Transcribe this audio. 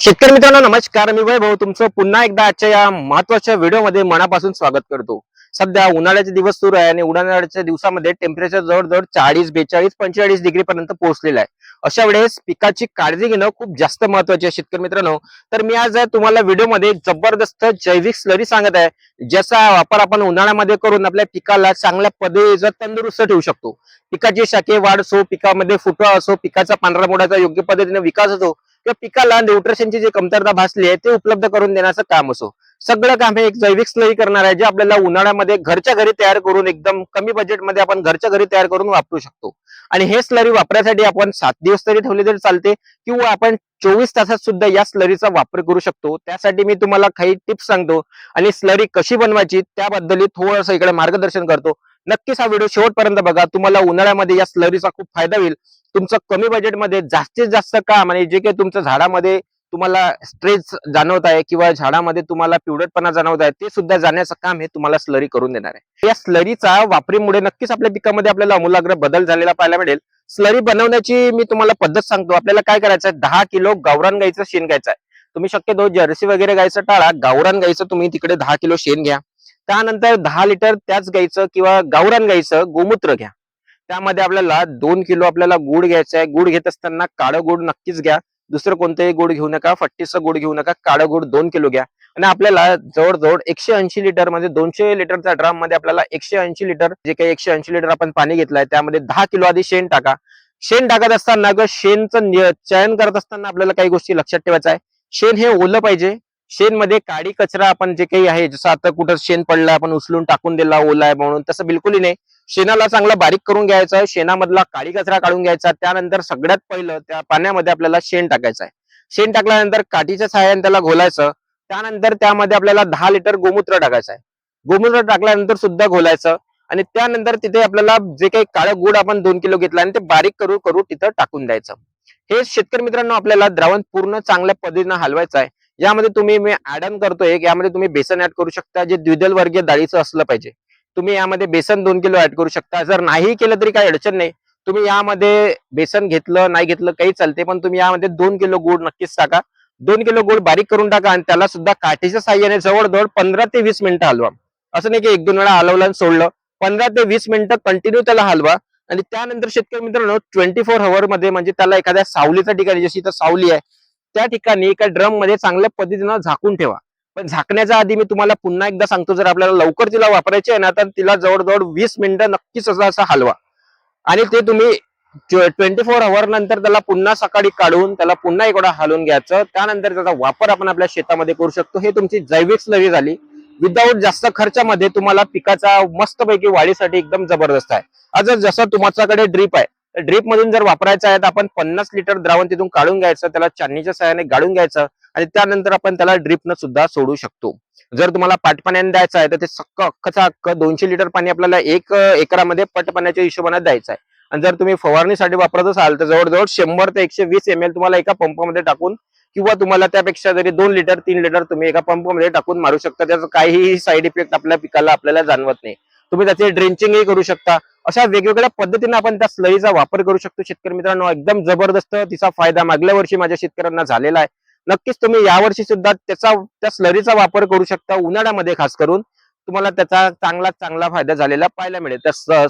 शेतकरी मित्रांनो नमस्कार. मी वैभव तुमचं पुन्हा एकदा आजच्या या महत्त्वाच्या व्हिडिओमध्ये मनापासून स्वागत करतो. सध्या उन्हाळ्याचे दिवस सुरू आहे आणि उन्हाळ्याच्या दिवसामध्ये टेम्परेचर जवळजवळ चाळीस बेचाळीस पंचेचाळीस डिग्री पर्यंत पोहोचलेला आहे. अशा वेळेस पिकाची काळजी घेणं खूप जास्त महत्वाची आहे शेतकरी मित्रांनो. तर मी आज तुम्हाला व्हिडिओमध्ये जबरदस्त जैविक स्लरी सांगत आहे ज्याचा वापर आपण उन्हाळ्यामध्ये करून आपल्या पिकाला चांगल्या पद्धतीचं तंदुरुस्त ठेवू शकतो. पिकाची शाखे वाढ असो पिकामध्ये फुटवा असो पिकाचा पांढरा मोडाचा योग्य पद्धतीने विकास होतो किंवा पिकाला न्यूट्रिशनची जी कमतरता भासली आहे ते उपलब्ध करून देण्याचं काम असो. सगळं काम हे एक जैविक स्लरी करणार आहे जे आपल्याला उन्हाळ्यामध्ये घरच्या घरी तयार करून एकदम कमी बजेटमध्ये आपण घरच्या घरी तयार करून वापरू शकतो. आणि हे स्लरी वापरायसाठी आपण सात दिवस तरी ठेवले तरी चालते किंवा आपण चोवीस तासात सुद्धा या स्लरीचा वापर करू शकतो. त्यासाठी मी तुम्हाला काही टिप्स सांगतो. आणि स्लरी कशी बनवायची त्याबद्दल थोडंसं इकडे मार्गदर्शन करतो. नक्कीच हा व्हिडिओ शेवटपर्यंत बघा. तुम्हाला उन्हाळ्यामध्ये या स्लरीचा खूप फायदा होईल. तुमचं कमी बजेटमध्ये जास्तीत जास्त काम आणि जे काही तुमचं झाडामध्ये तुम्हाला स्ट्रेस जाणवत आहे किंवा झाडामध्ये तुम्हाला पिवडटपणा जाणवत आहे ते सुद्धा जाण्याचं काम हे तुम्हाला स्लरी करून देणार आहे. या स्लरीचा वापरीमुळे नक्कीच आपल्या पिकामध्ये आपल्याला अमूलाग्र बदल झालेला पाहायला मिळेल. स्लरी बनवण्याची मी तुम्हाला पद्धत सांगतो. आपल्याला काय करायचं आहे दहा किलो गावरान गाईचं शेण घ्यायचं आहे तुम्ही शक्यतो जर्सी वगैरे गायचं टाळा. गावरान गाईचं तुम्ही तिकडे दहा किलो शेण घ्या. त्यानंतर दहा लिटर त्याच गाईचं किंवा गावरान गाईचं गोमूत्र घ्या. त्यामध्ये आपल्याला दोन किलो आपल्याला गुड घ्यायचा आहे गुड घेत असताना काळं गुड नक्कीच घ्या. दुसरं कोणतंही गुड घेऊ नका. फट्टीचं गुड घेऊ नका. काळं गुड दोन किलो घ्या. आणि आपल्याला जवळजवळ एकशे ऐंशी लिटर म्हणजे दोनशे लिटरच्या ड्रममध्ये आपल्याला एकशे ऐंशी लिटर जे काही एकशे ऐंशी लिटर आपण पाणी घेतलंय त्यामध्ये दहा किलो आधी शेण टाका. शेण टाकत असताना ग शेणचं चयन करत असताना आपल्याला काही गोष्टी लक्षात ठेवायचं आहे. शेण हे ओलं पाहिजे. शेणमध्ये काडी कचरा आपण जे काही आहे जसं आता कुठं शेण पडलं आपण उचलून टाकून दिला ओला आहे म्हणून तसं बिलकुलही नाही. शेणाला चांगला बारीक करून घ्यायचा आहे. शेणामधला काळी कचरा काढून घ्यायचा त्यानंतर सगळ्यात पहिलं त्या पाण्यामध्ये आपल्याला शेण टाकायचं आहे. शेण टाकल्यानंतर काठीच्या सहाय्याने त्याला घोलायचं. त्यानंतर त्यामध्ये आपल्याला दहा लिटर गोमूत्र टाकायचं आहे. गोमूत्र टाकल्यानंतर सुद्धा घोलायचं. आणि त्यानंतर तिथे आपल्याला जे काही काळं गुड आपण दोन किलो घेतला आणि ते बारीक करू करू तिथं टाकून द्यायचं. हे शेतकरी मित्रांनो आपल्याला द्रावण पूर्ण चांगल्या पद्धतीनं हलवायचं आहे. यामध्ये तुम्ही मी ऍड ऑन करतोय यामध्ये तुम्ही बेसन ऍड करू शकता जे द्विदल वर्गीय डाळीचं असलं पाहिजे. तुम्ही यामध्ये बेसन दोन किलो ऍड करू शकता. जर नाही केलं तरी काही अडचण नाही. तुम्ही यामध्ये बेसन घेतलं नाही घेतलं काही चालते पण तुम्ही यामध्ये दोन किलो गुळ नक्कीच टाका. दोन किलो गुळ बारीक करून टाका आणि त्याला सुद्धा काठीच्या साह्याने जवळजवळ पंधरा ते वीस मिनिटं हलवा. असं नाही की एक दोन वेळा हलवलं आणि सोडलं. पंधरा ते वीस मिनिटं कंटिन्यू त्याला हलवा. आणि त्यानंतर शेतकरी मित्रांनो ट्वेंटी फोरमध्ये म्हणजे त्याला एखाद्या सावलीच्या ठिकाणी जशी इथं सावली आहे त्या ठिकाणी एका ड्रममध्ये चांगल्या पद्धतीनं झाकून ठेवा. पण झाकण्याच्या आधी मी तुम्हाला पुन्हा एकदा सांगतो जर आपल्याला लवकर तिला वापरायची आहे ना तर तिला जवळजवळ वीस मिनिटं नक्कीच असं असं हलवा. आणि ते तुम्ही ट्वेंटी फोर आवर नंतर त्याला पुन्हा सकाळी काढून त्याला पुन्हा एकडा हलवून घ्यायचं. त्यानंतर त्याचा वापर आपण आपल्या शेतामध्ये करू शकतो. हे तुमची जैविक स्लरी झाली. विदाऊट जास्त खर्चामध्ये तुम्हाला पिकाचा मस्तपैकी वाढीसाठी एकदम जबरदस्त आहे. आज जसं तुमच्याकडे ड्रीप आहे ड्रीप मधून जर वापरायचं आहे तर आपण पन्नास लिटर द्रावण तिथून काढून घ्यायचं त्याला चांदीच्या सहाय्याने गाळून घ्यायचं आणि त्यानंतर आपण त्याला ड्रीपनं सुद्धा सोडू शकतो. जर तुम्हाला पाटपाण्याने द्यायचं आहे तर ते सक्क अख्खचा अख्ख दोनशे लिटर पाणी आपल्याला एक अं, एकरामध्ये पटपाण्याच्या हिशोबाने द्यायचं आहे. आणि जर तुम्ही फवारणीसाठी वापरत असाल तर जवळजवळ शंभर ते एकशे वीस एम एल तुम्हाला एका पंपामध्ये टाकून किंवा तुम्हाला त्यापेक्षा जरी दोन लिटर तीन लिटर तुम्ही एका पंपमध्ये टाकून मारू शकता. त्याचा काहीही साईड इफेक्ट आपल्या पिकाला आपल्याला जाणवत नाही. तुम्ही त्याचे ड्रेंचिंगही करू शकता. अशा वेगवेगळ्या पद्धतीने आपण त्या स्लरीचा वापर करू शकतो. शेतकरी मित्रांनो एकदम जबरदस्त तिचा फायदा मागल्या वर्षी माझ्या शेतकऱ्यांना झालेला आहे. नक्कीच तुम्ही यावर्षी सुद्धा त्याचा त्या स्लरीचा वापर करू शकता उन्हाळ्यामध्ये खास करून. तुम्हाला त्याचा चांगला चांगला फायदा झालेला पाहायला मिळेल. त्या